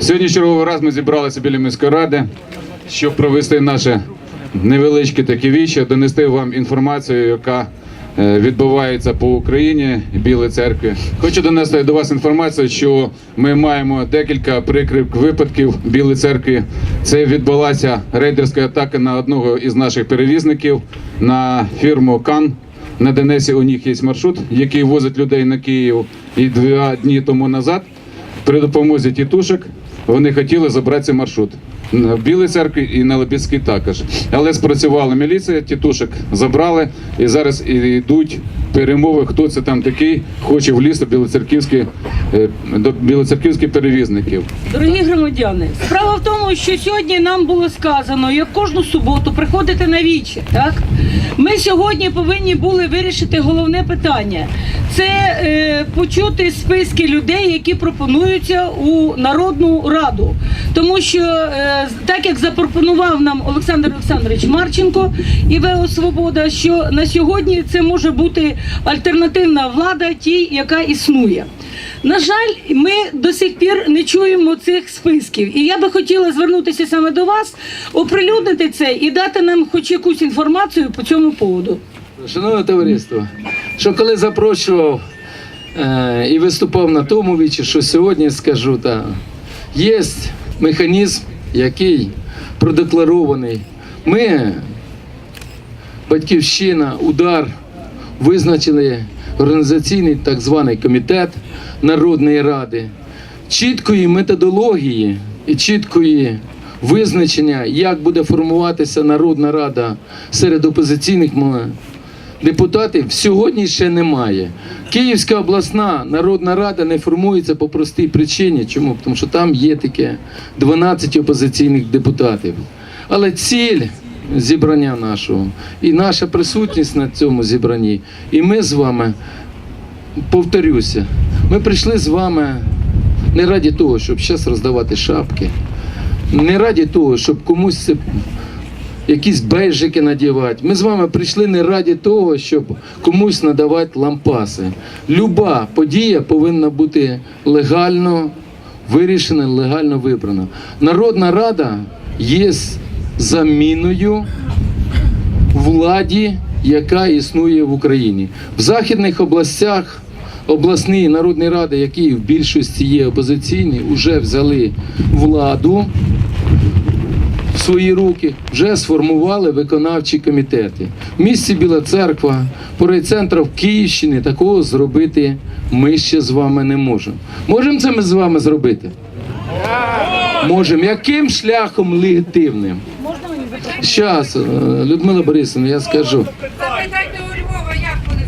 Сьогодні черговий раз ми зібралися біля міської ради, щоб провести наше невеличке таке віче, донести вам інформацію, яка е, відбувається по Україні Білої церкви. Хочу донести до вас інформацію, що ми маємо декілька прикрих випадків Білої церкві. Це відбулася рейдерська атака на одного із наших перевізників на фірму Кан. На Донесі у них є маршрут, який возить людей на Київ. І два дні тому назад при допомозі тітушок вони хотіли забрати маршрут. На Білій церкві і на Лебідській також. Але спрацювала міліція, тітушок забрали і зараз йдуть перемови, хто це там такий, хоче в е, до білоцерківських перевізників. Дорогі громадяни, справа в тому, що сьогодні нам було сказано, як кожну суботу приходити на вічі. Так ми сьогодні повинні були вирішити головне питання: це е, почути списки людей, які пропонуються у Народну Раду. Тому що е, так як запропонував нам Олександр Олександрович Марченко і ВО Свобода, що на сьогодні це може бути альтернативна влада, тій, яка існує. На жаль, ми до сих пір не чуємо цих списків. І я би хотіла звернутися саме до вас, оприлюднити це і дати нам хоч якусь інформацію по цьому поводу. Шановне товариство, що коли запрошував е, і виступав на тому вічі, що сьогодні скажу, та є механізм, який продекларований. Ми, батьківщина, удар, визначили організаційний так званий комітет Народної Ради, чіткої методології і чіткої визначення, як буде формуватися Народна Рада серед опозиційних депутатів, сьогодні ще немає. Київська обласна Народна Рада не формується по простій причині. Чому? Тому що там є таке 12 опозиційних депутатів. Але ціль зібрання нашого і наша присутність на цьому зібранні, і ми з вами, повторюся, ми прийшли з вами не раді того, щоб зараз роздавати шапки, не раді того, щоб комусь це якісь бейжики надівати. Ми з вами прийшли не раді того, щоб комусь надавати лампаси. Люба подія повинна бути легально вирішена, легально вибрана. Народна рада є заміною владі, яка існує в Україні. В західних областях обласні народні ради, які в більшості є опозиційні, вже взяли владу свої руки, вже сформували виконавчі комітети. В місті Біла Церква, центру в Київщині такого зробити ми ще з вами не можемо. Можемо це ми з вами зробити? Можемо. Яким шляхом легітимним? Зараз, Людмила Борисовна, я скажу. Запитайте у Львова, як вони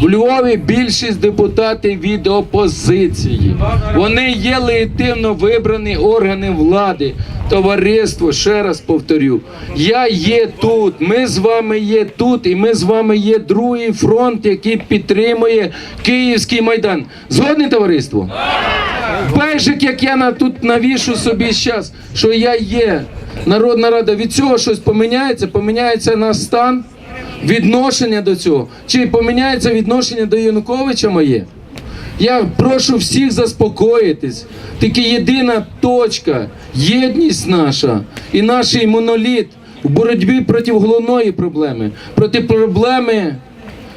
зробили. В Львові більшість депутатів від опозиції. Вони є легітимно вибрані органи влади. Товариство, ще раз повторю, я є тут, ми з вами є тут, і ми з вами є другий фронт, який підтримує Київський майдан. Згодне товариство? Бежик, як я на тут навішу собі зараз, що я є Народна Рада, від цього щось поміняється, поміняється наш стан, відношення до цього. Чи поміняється відношення до Януковича моє? Я прошу всіх заспокоїтись. Тільки єдина точка, єдність наша і наш моноліт в боротьбі проти головної проблеми, проти проблеми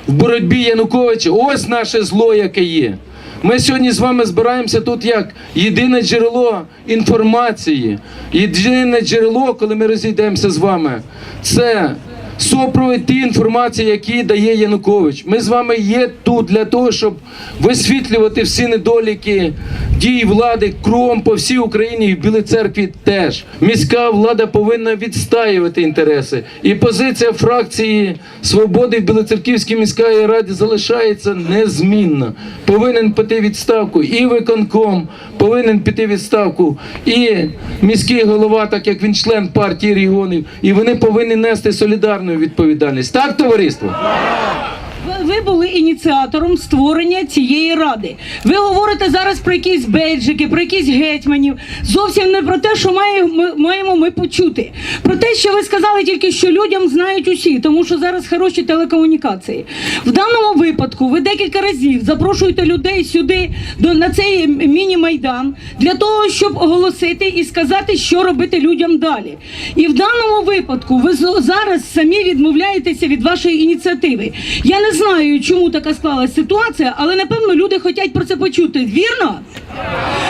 в боротьбі Януковича. Ось наше зло, яке є. Ми сьогодні з вами збираємося тут як єдине джерело інформації, єдине джерело, коли ми розійдемося з вами. Це супровід ті інформації, які дає Янукович. Ми з вами є тут для того, щоб висвітлювати всі недоліки дій влади кругом по всій Україні і в Білій церкві теж. Міська влада повинна відстаювати інтереси. І позиція фракції свободи в Білоцерківській міській раді залишається незмінна. Повинен піти відставку і виконком, повинен піти відставку і міський голова, так як він член партії регіонів, і вони повинні нести солідарну відповідальність. Так, товариство? Ви були ініціатором створення цієї ради. Ви говорите зараз про якісь бейджики, про якісь гетьманів. Зовсім не про те, що має, ми, маємо ми почути. Про те, що ви сказали тільки, що людям знають усі, тому що зараз хороші телекомунікації. В даному випадку ви декілька разів запрошуєте людей сюди до на цей міні-майдан для того, щоб оголосити і сказати, що робити людям далі. І в даному випадку ви зараз самі відмовляєтеся від вашої ініціативи. Я не знаю, чому така склалася ситуація, але напевно люди хочуть про це почути. Вірно?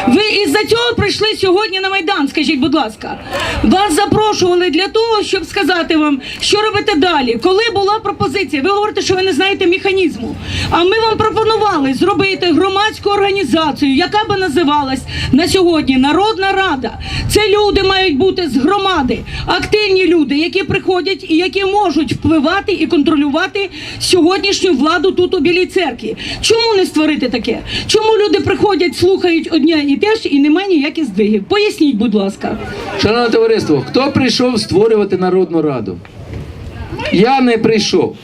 Ви із-за цього прийшли сьогодні на майдан. Скажіть, будь ласка, вас запрошували для того, щоб сказати вам, що робити далі. Коли була пропозиція, ви говорите, що ви не знаєте механізму. А ми вам пропонували зробити громадську організацію, яка би називалась на сьогодні Народна Рада. Це люди мають бути з громади, активні люди, які приходять і які можуть впливати і контролювати сьогоднішню владу тут у Білій церкві. Чому не створити таке? Чому люди приходять, слухають одне і те теж і немає ніяких здвигів? Поясніть, будь ласка. Шановне товариство, хто прийшов створювати Народну Раду? Я не прийшов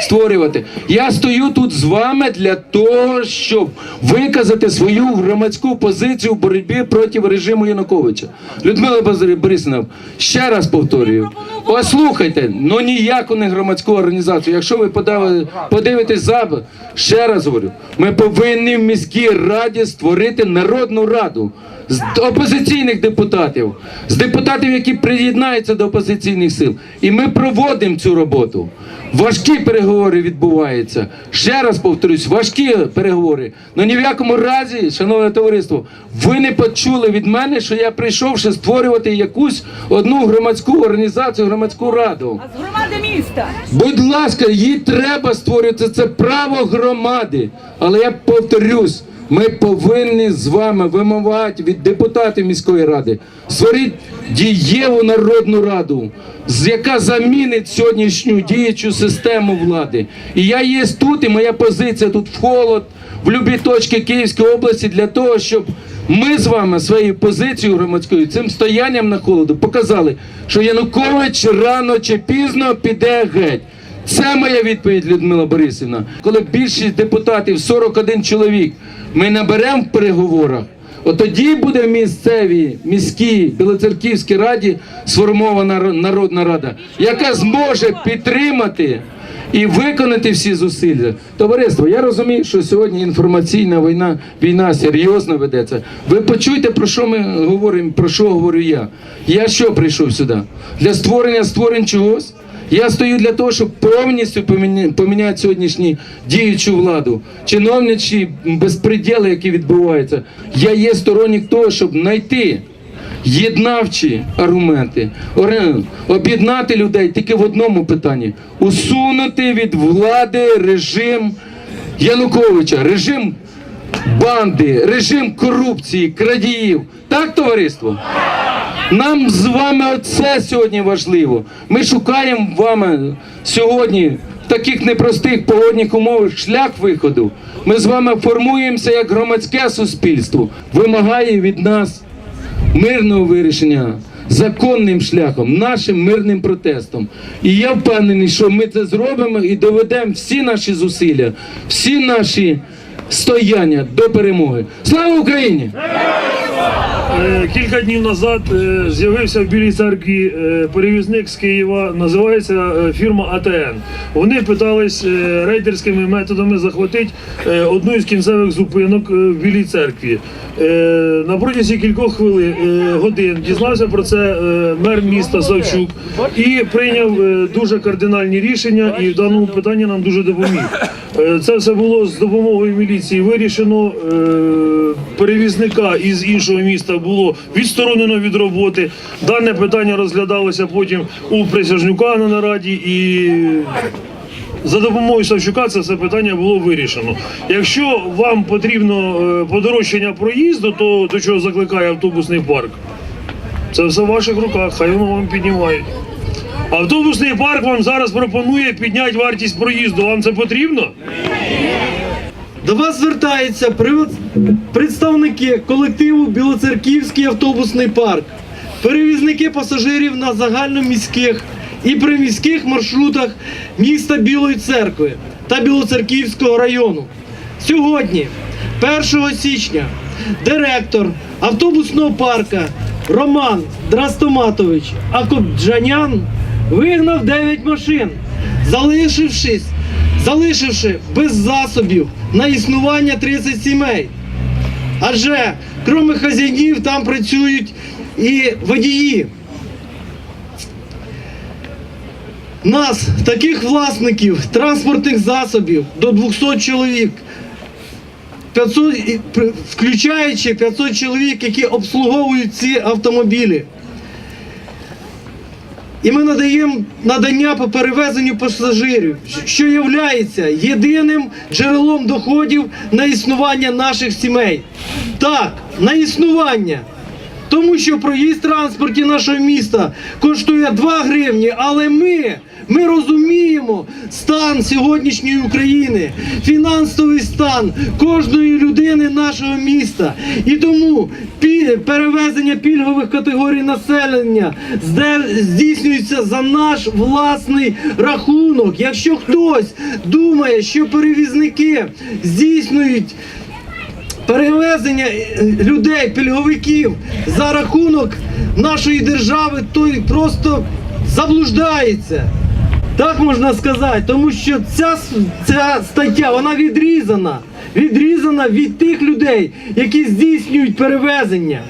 створювати. Я стою тут з вами для того, щоб виказати свою громадську позицію в боротьбі проти режиму Януковича. Людмила Борисівна, ще раз повторюю. Послухайте, ну ніяку не громадську організацію. Якщо ви подали, подивитесь запит, ще раз говорю, ми повинні в міській раді створити народну раду з опозиційних депутатів, з депутатів, які приєднаються до опозиційних сил. І ми проводимо цю роботу. Важкі переговори відбуваються. Ще раз повторюсь, важкі переговори. Ну ні в якому разі, шановне товариство, ви не почули від мене, що я прийшов ще створювати якусь одну громадську організацію, громадську раду. А з громади міста. Будь ласка, її треба створювати. Це право громади. Але я повторюсь, ми повинні з вами вимагати від депутатів міської ради створити дієву народну раду, яка замінить сьогоднішню діючу систему влади. І я є тут, і моя позиція тут в холод, в любі точки Київської області для того, щоб ми з вами своєю позицією громадською, цим стоянням на холоду показали, що Янукович рано чи пізно піде геть. Це моя відповідь, Людмила Борисівна. Коли більшість депутатів, 41 чоловік, ми наберемо в переговорах, от тоді буде в місцевій, міській Білоцерківській раді сформована народна рада, яка зможе підтримати і виконати всі зусилля. Товариство, я розумію, що сьогодні інформаційна війна, війна серйозно ведеться. Ви почуйте, про що ми говоримо, про що говорю я. Я що прийшов сюди? Для створення створень чогось? Я стою для того, щоб повністю поміняти сьогоднішню діючу владу, чиновничі безпреділи, які відбуваються. Я є сторонник того, щоб знайти єднавчі аргументи, об'єднати людей тільки в одному питанні: усунути від влади режим Януковича, режим банди, режим корупції, крадіїв. Так, товариство? Нам з вами оце сьогодні важливо. Ми шукаємо вами сьогодні в таких непростих погодних умовах шлях виходу. Ми з вами формуємося як громадське суспільство. Вимагає від нас мирного вирішення законним шляхом, нашим мирним протестом. І я впевнений, що ми це зробимо і доведемо всі наші зусилля, всі наші стояння до перемоги. Слава Україні! Е, Кілька днів назад е, з'явився в Білій церкві е, перевізник з Києва, називається фірма АТН. Вони питались рейдерськими методами захватити одну із кінцевих зупинок в Білій церкві. На протязі кількох хвилин годин дізнався про це мер міста Савчук і прийняв дуже кардинальні рішення, і в даному питанні нам дуже допоміг. Це все було з допомогою міліції вирішено. Перевізника із іншого міста було відсторонено від роботи. Дане питання розглядалося потім у присяжнюка на нараді і. За допомогою Савчука це все питання було вирішено. Якщо вам потрібно е, подорожчання проїзду, то до чого закликає автобусний парк? Це все в ваших руках, хай воно вам піднімають. Автобусний парк вам зараз пропонує підняти вартість проїзду. Вам це потрібно? До вас звертаються представники колективу Білоцерківський автобусний парк, перевізники пасажирів на загальноміських і приміських маршрутах міста Білої церкви. та Білоцерківського району. Сьогодні, 1 січня, директор автобусного парка Роман Драстоматович Акобджанян вигнав 9 машин, залишившись, залишивши без засобів на існування 30 сімей. Адже крім хазяїнів там працюють і водії. Нас, таких власників транспортних засобів до 200 чоловік, 500, включаючи 500 чоловік, які обслуговують ці автомобілі. І ми надаємо надання по перевезенню пасажирів, що є єдиним джерелом доходів на існування наших сімей. Так, на існування. Тому що проїзд транспорті нашого міста коштує 2 гривні, але ми, ми розуміємо стан сьогоднішньої України, фінансовий стан кожної людини нашого міста. І тому перевезення пільгових категорій населення здійснюється за наш власний рахунок. Якщо хтось думає, що перевізники здійснюють перевезення е, людей, пільговиків за рахунок нашої держави, той просто заблуждається. Так можна сказати, тому що ця, ця стаття вона відрізана. Відрізана від тих людей, які здійснюють перевезення.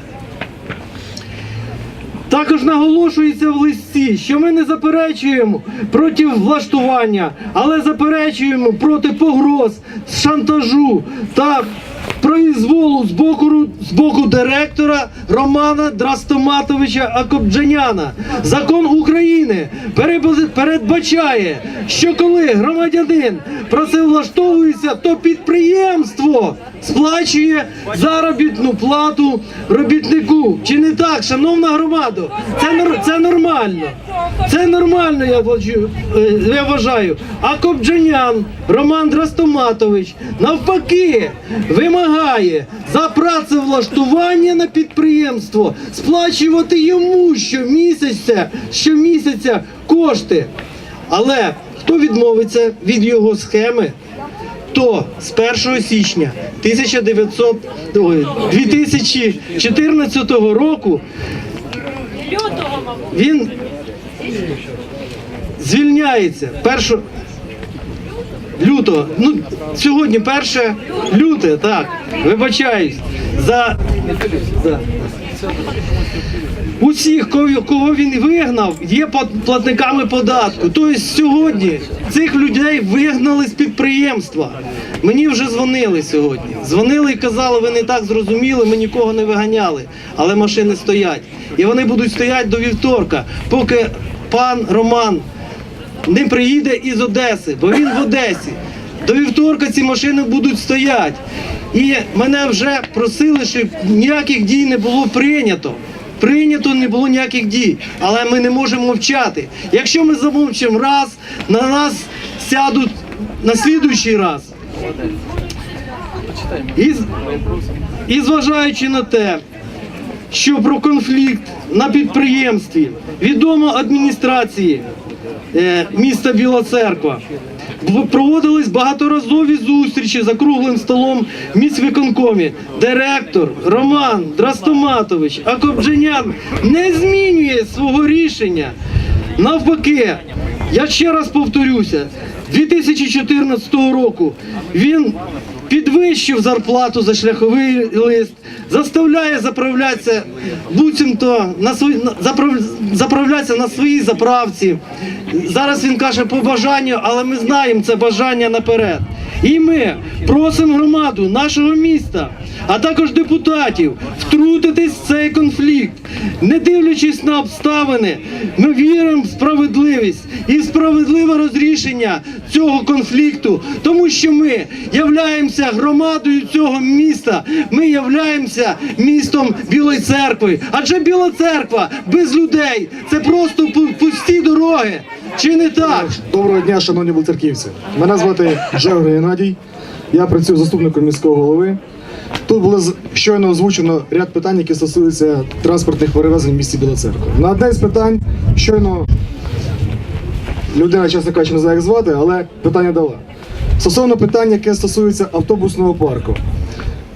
Також наголошується в листі, що ми не заперечуємо проти влаштування, але заперечуємо проти погроз, шантажу та произволу з боку, з боку директора Романа Драстоматовича Акобджаняна. Закон України передбачає, що коли громадянин працевлаштовується, то підприємство сплачує заробітну плату робітнику. Чи не так, шановна громада? Це, це нормально. Це нормально, я, бачу, е, я вважаю. А Кобджанян Роман Драстоматович навпаки вимагає за працевлаштування на підприємство сплачувати йому щомісяця, щомісяця кошти. Але хто відмовиться від його схеми? то з 1 січня 1900, ой, 2014 року він звільняється 1 лютого. Ну, сьогодні 1 люте, так. Вибачаюсь. За, за. Усіх, кого він вигнав, є платниками податку. Тобто сьогодні цих людей вигнали з підприємства. Мені вже дзвонили сьогодні. Дзвонили і казали, ви не так зрозуміли, ми нікого не виганяли, але машини стоять. І вони будуть стояти до вівторка, поки пан Роман не приїде із Одеси, бо він в Одесі. До вівторка ці машини будуть стояти. І мене вже просили, щоб ніяких дій не було прийнято. Прийнято не було ніяких дій, але ми не можемо мовчати. Якщо ми замовчимо раз, на нас сядуть на слідуючий раз. І, і зважаючи на те, що про конфлікт на підприємстві відомо адміністрації міста Біла Церква. Проводились багаторазові зустрічі за круглим столом в міськвиконкомі. Директор Роман Драстоматович Акобджанян не змінює свого рішення. Навпаки, я ще раз повторюся, 2014 року він підвищив зарплату за шляховий лист, заставляє заправлятися буцімто на свої заправ- заправлятися на своїй заправці. Зараз він каже по бажанню, але ми знаємо це бажання наперед. І ми просимо громаду нашого міста, а також депутатів втрутитись в цей конфлікт, не дивлячись на обставини, ми віримо в справедливість і справедливе розрішення цього конфлікту, тому що ми являємося громадою цього міста. Ми являємося містом Білої церкви. Адже Біла церква без людей це просто пу- пусті дороги. Чи не так? Доброго дня, шановні буцерківці. Мене звати Жевр Геннадій. Я працюю заступником міського голови. Тут було щойно озвучено ряд питань, які стосуються транспортних перевезень в місті Біла. На одне з питань щойно людина, чесно кажучи, не знає, як звати, але питання дала. Стосовно питання, яке стосується автобусного парку.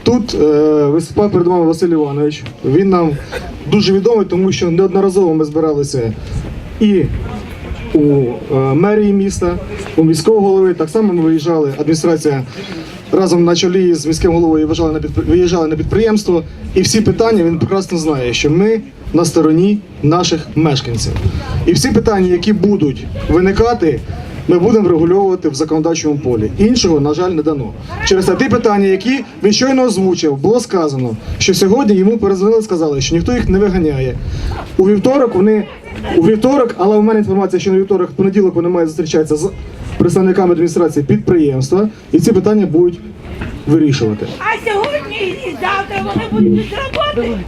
Тут е, виступав перед вами Василь Іванович. Він нам дуже відомий, тому що неодноразово ми збиралися і у е, мерії міста, у міського голови. Так само ми виїжджали, адміністрація разом на чолі з міським головою виїжджали на, виїжджали на підприємство. І всі питання він прекрасно знає, що ми на стороні наших мешканців. І всі питання, які будуть виникати, ми будемо врегульовувати в законодавчому полі. Іншого, на жаль, не дано. Через те ті питання, які він щойно озвучив, було сказано, що сьогодні йому перезвонили, сказали, що ніхто їх не виганяє. У вівторок вони у вівторок, але у мене інформація, що на вівторок, в понеділок вони мають зустрічатися з представниками адміністрації підприємства, і ці питання будуть вирішувати. А сьогодні і завтра вони будуть роботи.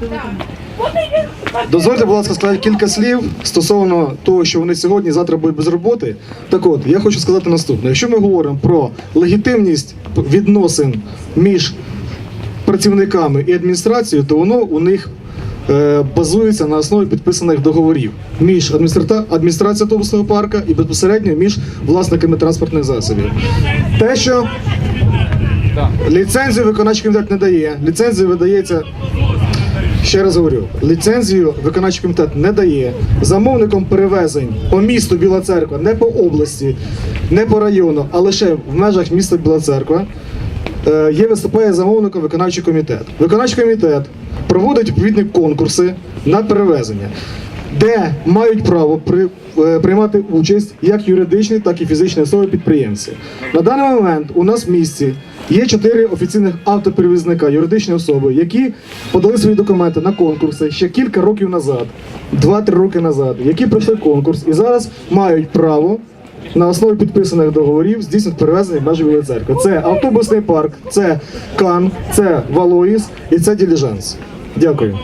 Дозвольте, будь ласка, сказати кілька слів стосовно того, що вони сьогодні завтра будуть без роботи. Так от, я хочу сказати наступне: якщо ми говоримо про легітимність відносин між працівниками і адміністрацією, то воно у них е, базується на основі підписаних договорів між адміністра- адміністрацією автобусного парка і безпосередньо між власниками транспортних засобів. Те, що ліцензію виконавчий комітет не дає, ліцензія видається Ще раз говорю, ліцензію виконавчий комітет не дає. Замовником перевезень по місту Біла Церква, не по області, не по району, а лише в межах міста Біла Церква. е, Є виступає замовником виконавчий комітет. Виконавчий комітет проводить відповідні конкурси на перевезення, де мають право при, е, приймати участь як юридичні, так і фізичні особи підприємці. На даний момент у нас в місті є чотири офіційних автоперевізника, юридичні особи, які подали свої документи на конкурси ще кілька років назад, 2-3 роки назад, які пройшли конкурс і зараз мають право. На основі підписаних договорів здійснюють перевезення в межі церкви. Це автобусний парк, це Кан, це Валоїс і це Діліжанс. Дякую.